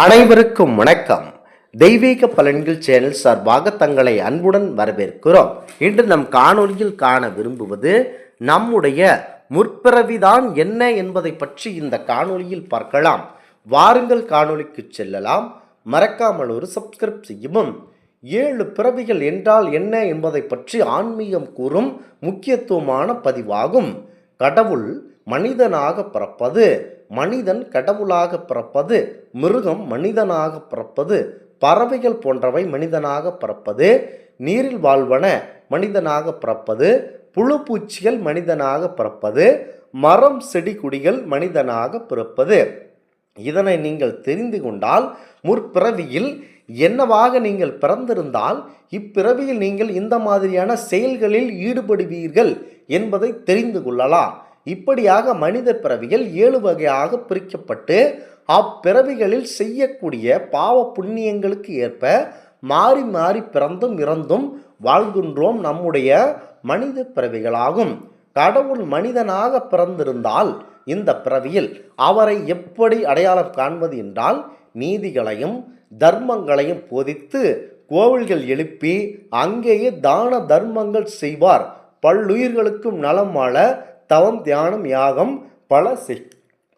அனைவருக்கும் வணக்கம். தெய்வீக பலன்கள் சேனல் சார்பாக தங்களை அன்புடன் வரவேற்கிறோம். இன்று நம் காணொலியில் காண விரும்புவது நம்முடைய முற்பிறவிதான் என்ன என்பதை பற்றி இந்த காணொலியில் பார்க்கலாம். வாருங்கள் காணொலிக்கு செல்லலாம். மறக்காமல் ஒரு சப்ஸ்கிரைப் செய்யவும். ஏழு பிறவிகள் என்றால் என்ன என்பதை பற்றி ஆன்மீகம் கூறும் முக்கியத்துவமான பதிவாகும். கடவுள் மனிதனாக பிறப்பது மனிதன் கடவுளாக பிறப்பது மிருகம் மனிதனாக பிறப்பது பறவைகள் போன்றவை மனிதனாக பிறப்பது நீரில் வாழ்வன மனிதனாக பிறப்பது புழு பூச்சிகள் மனிதனாக பிறப்பது மரம் செடி கொடிகள் மனிதனாக பிறப்பது. இதனை நீங்கள் தெரிந்து கொண்டால் முற்பிறவியில் என்னவாக நீங்கள் பிறந்திருந்தால் இப்பிறவியில் நீங்கள் இந்த மாதிரியான செயல்களில் ஈடுபடுவீர்கள் என்பதை தெரிந்து கொள்ளலாம். இப்படியாக மனித பிறவிகள் ஏழு வகையாக பிரிக்கப்பட்டு அப்பிறவிகளில் செய்யக்கூடிய பாவ புண்ணியங்களுக்கு ஏற்ப மாறி மாறி பிறந்தும் இறந்தும் வாழ்கின்றோம் நம்முடைய மனித பிறவிகளாகும். கடவுள் மனிதனாக பிறந்திருந்தால் இந்த பிறவியில் அவரை எப்படி அடையாளம் காண்பது என்றால் நீதிகளையும் தர்மங்களையும் போதித்து கோவில்கள் எழுப்பி அங்கேயே தான தர்மங்கள் செய்வார். பல்லுயிர்களுக்கும் நலம் வாழ தவம் தியானம் யாகம் பல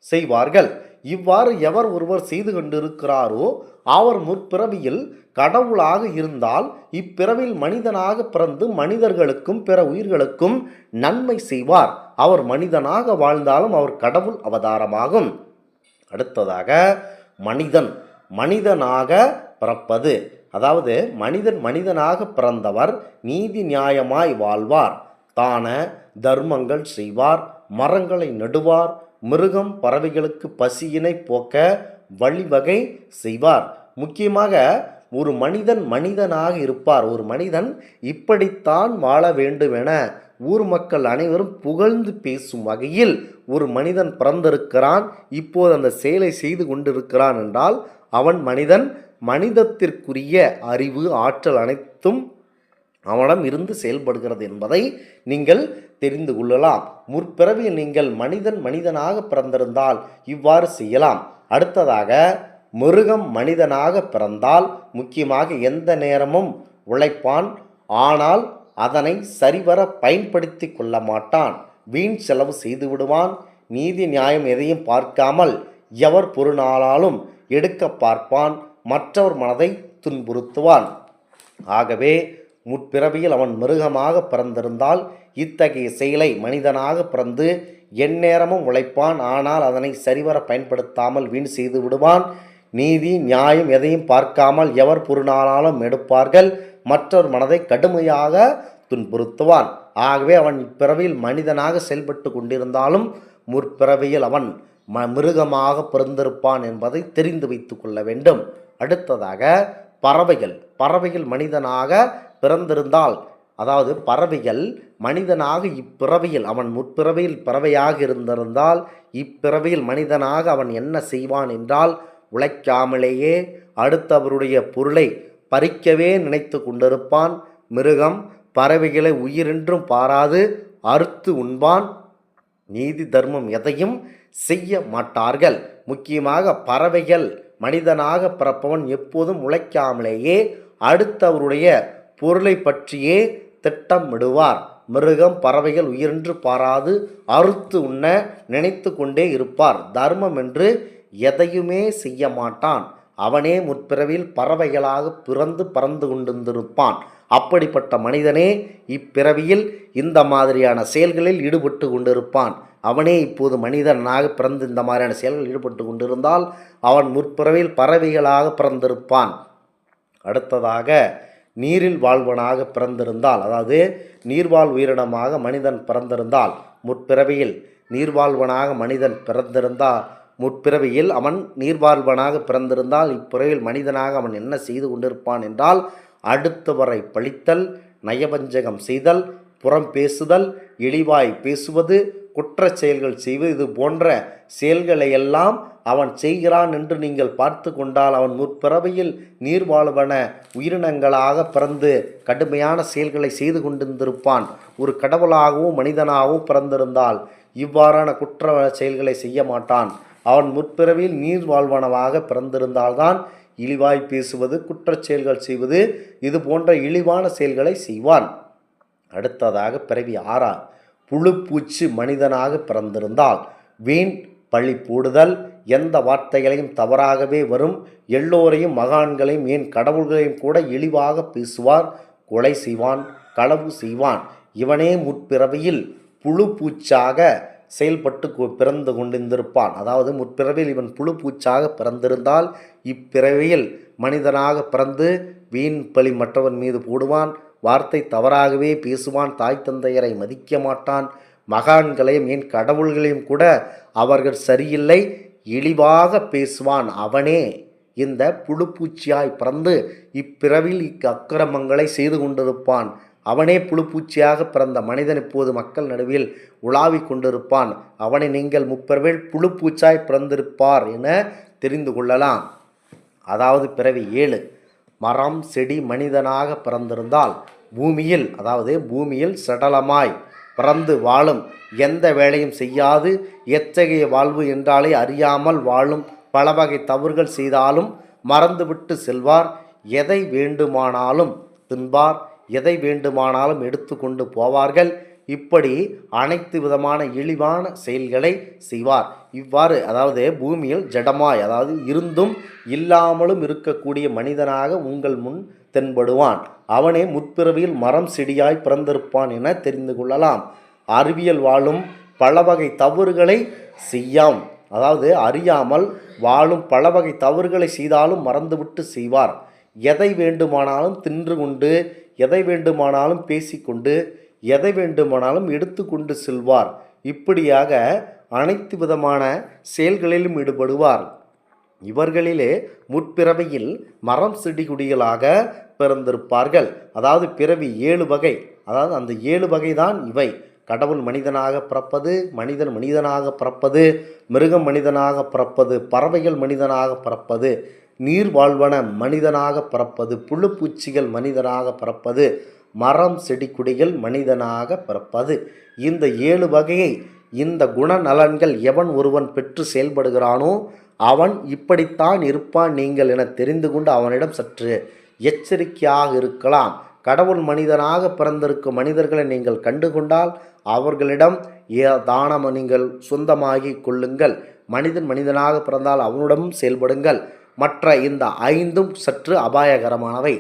செய்வார்கள். இவ்வாறு எவர் ஒருவர் செய்து கொண்டிருக்கிறாரோ அவர் முற்பிறவியில் கடவுளாக இருந்தால் இப்பிறவில் மனிதனாக பிறந்து மனிதர்களுக்கும் பிற உயிர்களுக்கும் நன்மை செய்வார். அவர் மனிதனாக வாழ்ந்தாலும் அவர் கடவுள் அவதாரமாகும். அடுத்ததாக மனிதன். மனிதனாக பிறப்பது. அதாவது மனிதன் மனிதனாக பிறந்தவர் நீதி நியாயமாய் வாழ்வார். தான தர்மங்கள் செய்வார் மரங்களை நடுவார் மிருகம் பறவைகளுக்கு பசியினை போக்க வழிவகை செய்வார். முக்கியமாக ஒரு மனிதன் மனிதனாக இருப்பார். ஒரு மனிதன் இப்படித்தான் வாழ வேண்டும் என ஊர் மக்கள் அனைவரும் புகழ்ந்து பேசும் வகையில் ஒரு மனிதன் பிறந்திருக்கிறான். இப்போது அந்த செயலை செய்து கொண்டிருக்கிறான் என்றால் அவன் மனிதன் மனிதத்திற்குரிய அறிவு ஆற்றல் அனைத்தும் அவனிடம் இருந்து செயல்படுகிறது என்பதை நீங்கள் தெரிந்து கொள்ளலாம். முற்பிறவியில் நீங்கள் மனிதன் மனிதனாக பிறந்திருந்தால் இவ்வாறு செய்யலாம். அடுத்ததாக மிருகம் மனிதனாக பிறந்தால் முக்கியமாக எந்த நேரமும் உழைப்பான் ஆனால் அதனை சரிவர பயன்படுத்தி கொள்ள மாட்டான். வீண் செலவு செய்து விடுவான். நீதி நியாயம் எதையும் பார்க்காமல் எவர் பொருளாலும் எடுக்க பார்ப்பான். மற்றவர் மனதை துன்புறுத்துவான். ஆகவே முற்பிறவியில் அவன் மிருகமாக பிறந்திருந்தால் இத்தகைய செயலை மனிதனாக பிறந்து எந்நேரமும் உழைப்பான். ஆனால் அதனை சரிவர பயன்படுத்தாமல் வீண் செய்து விடுவான். நீதி நியாயம் எதையும் பார்க்காமல் எவர் பொருளானாலும் எடுப்பார்கள். மற்றொரு மனதை கடுமையாக துன்புறுத்துவான். ஆகவே அவன் இப்பிறவியில் மனிதனாக செயல்பட்டு கொண்டிருந்தாலும் முற்பிறவியில் அவன் ம மிருகமாக பிறந்திருப்பான் என்பதை தெரிந்து வைத்து கொள்ள வேண்டும். அடுத்ததாக பறவைகள். பறவைகள் மனிதனாக பிறந்திருந்தால் அதாவது பறவைகள் மனிதனாக இப்பிறவையில் அவன் முற்பிறவையில் பறவையாக இருந்திருந்தால் இப்பிறவையில் மனிதனாக அவன் என்ன செய்வான் என்றால் உழைக்காமலேயே அடுத்தவருடைய பொருளை பறிக்கவே நினைத்து கொண்டிருப்பான். மிருகம் பறவைகளை உயிரென்றும் பாராது அறுத்து உண்பான். நீதி தர்மம் எதையும் செய்ய மாட்டார்கள். முக்கியமாக பறவைகள் மனிதனாக பிறப்பவன் எப்போதும் உழைக்காமலேயே அடுத்தவருடைய பொருளை பற்றியே திட்டமிடுவார். மிருகம் பறவைகள் உயிரென்று பாராது அறுத்து உண்ண நினைத்து கொண்டே இருப்பார். தர்மம் என்று எதையுமே செய்ய மாட்டான் அவனே முற்பிறவியில் பறவைகளாக பிறந்து பறந்து கொண்டிருந்திருப்பான். அப்படிப்பட்ட மனிதனே இப்பிறவியில் இந்த மாதிரியான செயல்களில் ஈடுபட்டு கொண்டிருப்பான். அவனே இப்போது மனிதனாக பிறந்து இந்த மாதிரியான செயல்களில் ஈடுபட்டு கொண்டிருந்தால் அவன் முற்பிறவியில் பறவைகளாக பிறந்திருப்பான். அடுத்ததாக நீரில் வாழ்வனாக பிறந்திருந்தால் அதாவது நீர்வாழ் உயிரினமாக மனிதன் பிறந்திருந்தால் முற்பிறவியில் நீர்வாழ்வனாக மனிதன் பிறந்திருந்தால் முற்பிறவியில் அவன் நீர்வாழ்வனாக பிறந்திருந்தால் இப்பிறவியில் மனிதனாக அவன் என்ன செய்து கொண்டிருப்பான் என்றால் அடுத்தவரை பழித்தல் நயவஞ்சகம் செய்தல் புறம் பேசுதல் இழிவாய் பேசுவது குற்ற செயல்கள் செய்வது இது போன்ற செயல்களையெல்லாம் அவன் செய்கிறான் என்று நீங்கள் பார்த்து கொண்டால் அவன் முற்பிறவியில் நீர்வாழ்வன உயிரினங்களாக பிறந்து கடுமையான செயல்களை செய்து கொண்டிருந்திருப்பான். ஒரு கடவுளாகவும் மனிதனாகவும் பிறந்திருந்தால் இவ்வாறான குற்ற செயல்களை செய்ய மாட்டான். அவன் முற்பிறவியில் நீர் வாழ்வனவாக பிறந்திருந்தால்தான் இழிவாய் பேசுவது குற்றச் செயல்கள் செய்வது இது போன்ற இழிவான செயல்களை செய்வான். அடுத்ததாக பிறவி ஆறா புழுப்பூச்சி மனிதனாக பிறந்திருந்தால் வீண் பழி போடுதல் எந்த வார்த்தைகளையும் தவறாகவே வரும். எல்லோரையும் மகான்களையும் ஏன் கடவுள்களையும் கூட இழிவாக பேசுவார். கொலை செய்வான் களவு செய்வான். இவனே முற்பிறவியில் புழு பூச்சாக செயல்பட்டு கொ- பிறந்து கொண்டிருந்திருப்பான். அதாவது முற்பிறவியில் இவன் புழு பூச்சாக பிறந்திருந்தால் இப்பிறவியில் மனிதனாக பிறந்து வீண் பழி மற்றவன் மீது போடுவான். வார்த்தை தவறாகவே பேசுவான். தாய் தந்தையரை மதிக்க மாட்டான். மகான்களையும் ஏன் கடவுள்களையும் கூட அவர்கள் சரியில்லை. இழிவாக பேசுவான் அவனே. இந்த புழுப்பூச்சியாய் பிறந்து இப்பிறவில் இக்கு அக்கிரமங்களை செய்து கொண்டிருப்பான். அவனே புழுப்பூச்சியாக பிறந்த மனிதன் இப்போது மக்கள் நடுவில் உலாவிக் கொண்டிருப்பான். அவனை நீங்கள் முப்பிறவில் புழுப்பூச்சாய் பிறந்திருப்பார் என தெரிந்து கொள்ளலாம். அதாவது பிறவி ஏழு. மரம் செடி மனிதனாக பிறந்திருந்தால் பூமியில் அதாவது பூமியில் சடலமாய் பிறந்து வாழும் எந்த வேலையும் செய்யாது. எத்தகைய வாழ்வு என்றாலே அறியாமல் வாழும் பல வகை தவறுகள் செய்தாலும் மறந்துவிட்டு செல்வார். எதை வேண்டுமானாலும் தின்பார். எதை வேண்டுமானாலும் எடுத்துக்கொண்டு போவார்கள். இப்படி அனைத்து விதமான இழிவான செயல்களை செய்வார். இவ்வாறு அதாவது பூமியில் ஜடமாய் அதாவது இருந்தும் இல்லாமலும் இருக்கக்கூடிய மனிதனாக உங்கள் முன் தென்படுவான். அவனே முற்பிறவியில் மரம் செடியாய் பிறந்திருப்பான் என தெரிந்து கொள்ளலாம். அறிவியல் வாழும் பல வகை தவறுகளை செய்யாம். அதாவது அறியாமல் வாழும் பல வகை தவறுகளை செய்தாலும் மறந்துவிட்டு செய்வார். எதை வேண்டுமானாலும் தின்று கொண்டு எதை வேண்டுமானாலும் பேசிக்கொண்டு எதை வேண்டுமானாலும் எடுத்துக்கொண்டு செல்வார். இப்படியாக அனைத்து விதமான செயல்களிலும் ஈடுபடுவார். இவர்களிலே முற்பிறவியில் மரம் செடிகுடிகளாக பிறந்திருப்பார்கள். அதாவது பிறவி ஏழு வகை. அதாவது அந்த ஏழு வகை தான் இவை. கடவுள் மனிதனாக பிறப்பது மனிதன் மனிதனாக பிறப்பது மிருகம் மனிதனாக பிறப்பது பறவைகள் மனிதனாக பிறப்பது நீர் வாழ்வன மனிதனாக பிறப்பது புழுப்பூச்சிகள் மனிதனாக பிறப்பது மரம் செடி கொடிகள் மனிதனாக பிறப்பது. இந்த ஏழு வகையை இந்த குணநலன்கள் எவன் ஒருவன் பெற்று செயல்படுகிறானோ அவன் இப்படித்தான் இருப்பான் நீங்கள் என தெரிந்து கொண்டு அவனிடம் சற்று எச்சரிக்கையாக இருக்கலாம். கடவுள் மனிதனாக பிறந்திருக்கும் மனிதர்களை நீங்கள் கண்டுகொண்டால் அவர்களிடம் ஏ தானம் நீங்கள் சொந்தமாகி கொள்ளுங்கள். மனிதன் மனிதனாக பிறந்தால் அவனுடன் செயல்படுங்கள். மற்ற இந்த ஐந்தும் சற்று அபாயகரமானவை.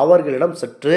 அவர்களிடம் சற்று